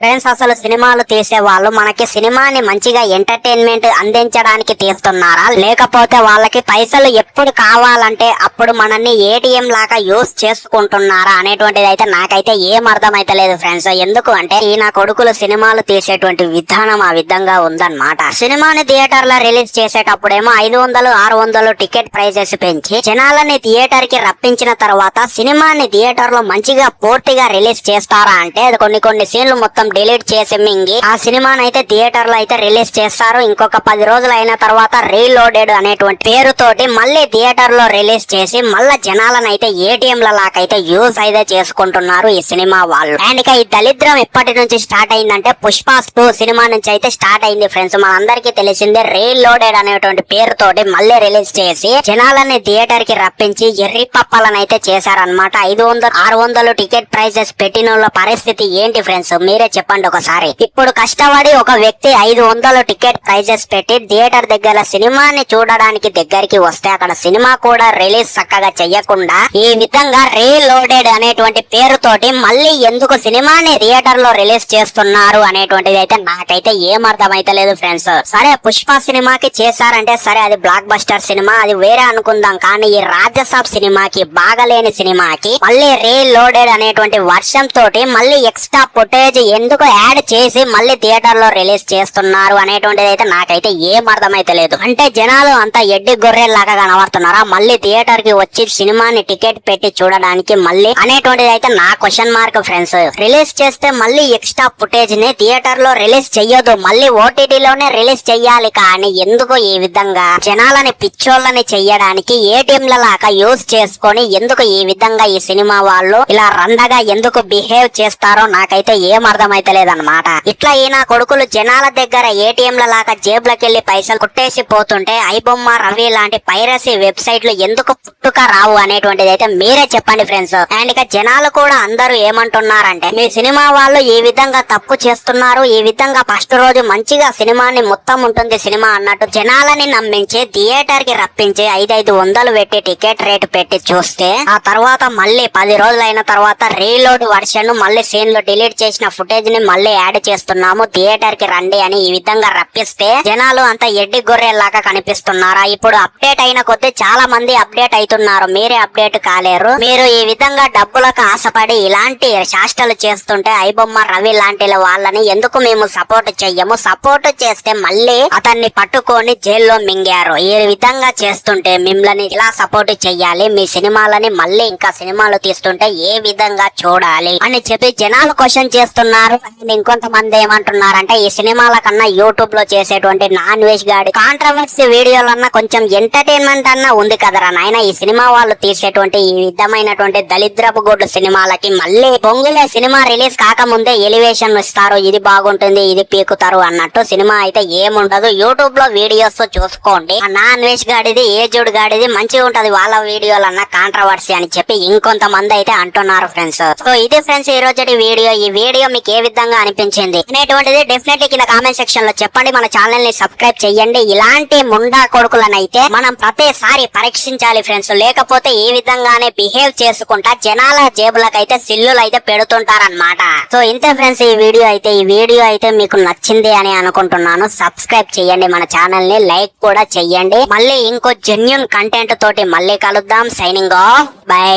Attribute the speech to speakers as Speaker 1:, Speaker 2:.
Speaker 1: Friends అసలు సినిమాలు తీసే వాళ్ళు మనకి సినిమాని మంచిగా ఎంటర్టైన్మెంట్ అందించడానికి తీస్తున్నారా? లేకపోతే వాళ్ళకి పైసలు ఎప్పుడు కావాలంటే అప్పుడు మనల్ని ఏటీఎం లాగా యూస్ చేసుకుంటున్నారా అనేటువంటిది అయితే నాకైతే ఏం అర్థమైతే లేదు ఫ్రెండ్స్. ఎందుకు అంటే ఈ నా కొడుకులు సినిమాలు తీసేటువంటి విధానం ఆ విధంగా ఉందన్నమాట. సినిమాని థియేటర్లో రిలీజ్ చేసేటప్పుడేమో ఐదు వందలు ఆరు వందలు టికెట్ ప్రైజెస్ పెంచి జనాలని థియేటర్కి రప్పించిన తర్వాత సినిమాని థియేటర్లో మంచిగా పూర్తిగా రిలీజ్ చేస్తారా అంటే అది కొన్ని కొన్ని సీన్లు మొత్తం డిలీట్ చేసి మింగి ఆ సినిమాని అయితే థియేటర్లో అయితే రిలీజ్ చేస్తారు. ఇంకొక పది రోజులు అయిన తర్వాత రీలోడెడ్ అనేటువంటి పేరుతోటి మళ్ళీ థియేటర్లో రిలీజ్ చేసి మళ్ళా జనాలను అయితే ఏటీఎం లాకైతే యూజ్ అయితే చేసుకుంటున్నారు ఈ సినిమా వాళ్ళు. అండ్ ఇక ఈ దళిద్రం ఎప్పటి నుంచి స్టార్ట్ అయిందంటే పుష్ప టూ సినిమా నుంచి అయితే స్టార్ట్ అయింది ఫ్రెండ్స్. మనందరికీ తెలిసిందే రీలోడెడ్ అనేటువంటి పేరుతోటి మళ్ళీ రిలీజ్ చేసి జనాలని థియేటర్కి రప్పించి ఎర్రి పప్పాలను అయితే చేశారనమాట ఐదు వందలు ఆరు వందలు టికెట్ ప్రైజెస్ పెట్టిన వాళ్ళ పరిస్థితి ఏంటి ఫ్రెండ్స్? మీరే చెప్పండి ఒకసారి. ఇప్పుడు కష్టపడి ఒక వ్యక్తి ఐదు వందలు టికెట్ ప్రైజెస్ పెట్టి థియేటర్ దగ్గర సినిమాని చూడడానికి దగ్గరికి వస్తే అక్కడ సినిమా కూడా రిలీజ్ చక్కగా చెయ్యకుండా ఈ విధంగా రీలోడెడ్ అనేటువంటి పేరుతోటి మళ్ళీ ఎందుకు సినిమాని థియేటర్లో రిలీజ్ చేస్తున్నారు అనేటువంటిది అయితే నాకైతే ఏం అయితే లేదు ఫ్రెండ్స్. సరే పుష్ప సినిమాకి చేశారంటే సరే అది బ్లాక్ బస్టర్ సినిమా అది వేరే అనుకుందాం. కానీ ఈ రాజ్యసభ సినిమాకి బాగలేని సినిమాకి మళ్ళీ రీలోడెడ్ అనేటువంటి వర్షం తోటి మళ్ళీ ఎక్స్ట్రా ఫుటేజ్ ఎందుకు యాడ్ చేసి మళ్ళీ థియేటర్లో రిలీజ్ చేస్తున్నారు అనేటువంటిది అయితే నాకైతే ఏం అర్థమైతే లేదు. అంటే జనాలు అంత ఎడ్డి గొర్రెల్లాగా కనబడుతున్నారా? మళ్ళీ థియేటర్కి వచ్చి సినిమాని టికెట్ పెట్టి చూడడానికి మళ్ళీ అనేటువంటిది అయితే నా క్వశ్చన్ మార్క్ ఫ్రెండ్స్. రిలీజ్ చేస్తే మళ్ళీ ఎక్స్ట్రా ఫుటేజ్ని థియేటర్లో రిలీజ్ చెయ్యొద్దు. మళ్ళీ ఓటీటీ లోనే రిలీజ్ చెయ్యాలి. కానీ ఎందుకు ఈ విధంగా జనాలని పిచ్చోళ్ళని చెయ్యడానికి ఏటీఎంల లాగా యూజ్ చేసుకొని ఎందుకు ఈ విధంగా ఈ సినిమా వాళ్ళు ఇలా రండగా ఎందుకు బిహేవ్ చేస్తారో నాకైతే ఏం అర్థమైతే అర్థమైతలేదన్నమాట. ఇట్లా ఈయన కొడుకులు జనాల దగ్గర ఏటీఎంల లాగా జేబులకెళ్ళి పైసలు కొట్టేసి పోతుంటే ఐబొమ్మ రవి లాంటి పైరసీ వెబ్సైట్లు ఎందుకు పుట్టుక రావు అనేటువంటిది అయితే మీరే చెప్పండి ఫ్రెండ్స్. అండ్ ఇక జనాలు కూడా అందరూ ఏమంటున్నారంటే మీ సినిమా వాళ్ళు ఈ విధంగా తప్పు చేస్తున్నారు ఈ విధంగా ఫస్ట్ రోజు మంచిగా సినిమాని మొత్తం ఉంటుంది సినిమా అన్నట్టు జనాలని నమ్మించి థియేటర్కి రప్పించి ఐదైదు వందలు పెట్టి టికెట్ రేటు పెట్టి చూస్తే ఆ తర్వాత మళ్ళీ పది రోజులైన తర్వాత రీలోడ్ వర్షన్ మళ్ళీ సీన్లు డిలీట్ చేసిన ఫుటేజ్ ని మళ్ళీ యాడ్ చేస్తున్నాము థియేటర్కి రండి అని ఈ విధంగా రప్పిస్తే జనాలు అంత ఎడ్డి గొర్రెల్లాగా కనిపిస్తున్నారా? ఇప్పుడు అప్డేట్ అయిన కొద్దీ చాలా మంది అప్డేట్ అవుతున్నారు మీరే అప్డేట్ కాలేరు. మీరు ఈ విధంగా డబ్బులకు ఆశపడి ఇలాంటి శాస్త్రాలు చేస్తుంటే ఐబొమ్మ రవి లాంటి వాళ్ళని ఎందుకు మేము సపోర్ట్ చెయ్యము? సపోర్ట్ చేస్తే మళ్ళీ అతన్ని పట్టుకొని జైల్లో మింగారు. ఈ విధంగా చేస్తుంటే మిమ్మల్ని ఇలా సపోర్ట్ చెయ్యాలి? మీ సినిమాలని మళ్ళీ ఇంకా సినిమాలు తీస్తుంటే ఏ విధంగా చూడాలి? అని చెప్పి జనాలు క్వశ్చన్ చేస్తున్నారు. అండ్ ఇంకొంతమంది ఏమంటున్నారంటే ఈ సినిమాల కన్నా యూట్యూబ్లో చేసేటువంటి నాన్ వెజ్ గాడి కాంట్రవర్సీ వీడియోలన్నా కొంచెం ఎంటర్టైన్మెంట్ అన్నా ఉంది కదరా నాయన. ఈ సినిమా వాళ్ళు తీసేటువంటి ఈ విధమైనటువంటి దళిద్రపు గుడ్డు సినిమాలకి మళ్ళీ పొంగులే సినిమా రిలీజ్ కాకముందే ఎలివేషన్ ఇస్తారు. ఇది బాగుంటుంది ఇది పీకుతారు అన్నట్టు సినిమా అయితే ఏముండదు. యూట్యూబ్లో వీడియోస్ చూసుకోండి. నాన్ వెజ్ గాడిది ఏజుడ్ గాడిది మంచిగా ఉంటది. వాళ్ళ వీడియోలన్నా కాంట్రవర్సీ అని చెప్పి ఇంకొంతమంది అయితే అంటున్నారు ఫ్రెండ్స్ సో ఇది ఫ్రెండ్స్ ఈ రోజు వీడియో. ఈ వీడియో మీకు ఏ విధంగా అనిపించింది. అనేటువంటిది డెఫినెట్లీ కింద కామెంట్ సెక్షన్లో చెప్పండి. మన ఛానల్ని సబ్స్క్రైబ్ చేయండి ఇలాంటి ముండా కొడుకులనైతే మనం ప్రతిసారి పరీక్షించాలి ఫ్రెండ్స్ లేకపోతే ఈ విధంగానే బిహేవ్ చేసుకుంటా జనాల జేబులకైతే సిల్లులు అయితే పెడుతుంటారనమాట సో ఇంతే ఫ్రెండ్స్ ఈ వీడియో అయితే ఈ వీడియో అయితే మీకు నచ్చింది అని అనుకుంటున్నాను. సబ్స్క్రైబ్ చేయండి మన ఛానల్ని లైక్ కూడా చెయ్యండి. మళ్ళీ ఇంకో జెన్యున్ కంటెంట్ తోటి మళ్ళీ కలుద్దాం. Signing off by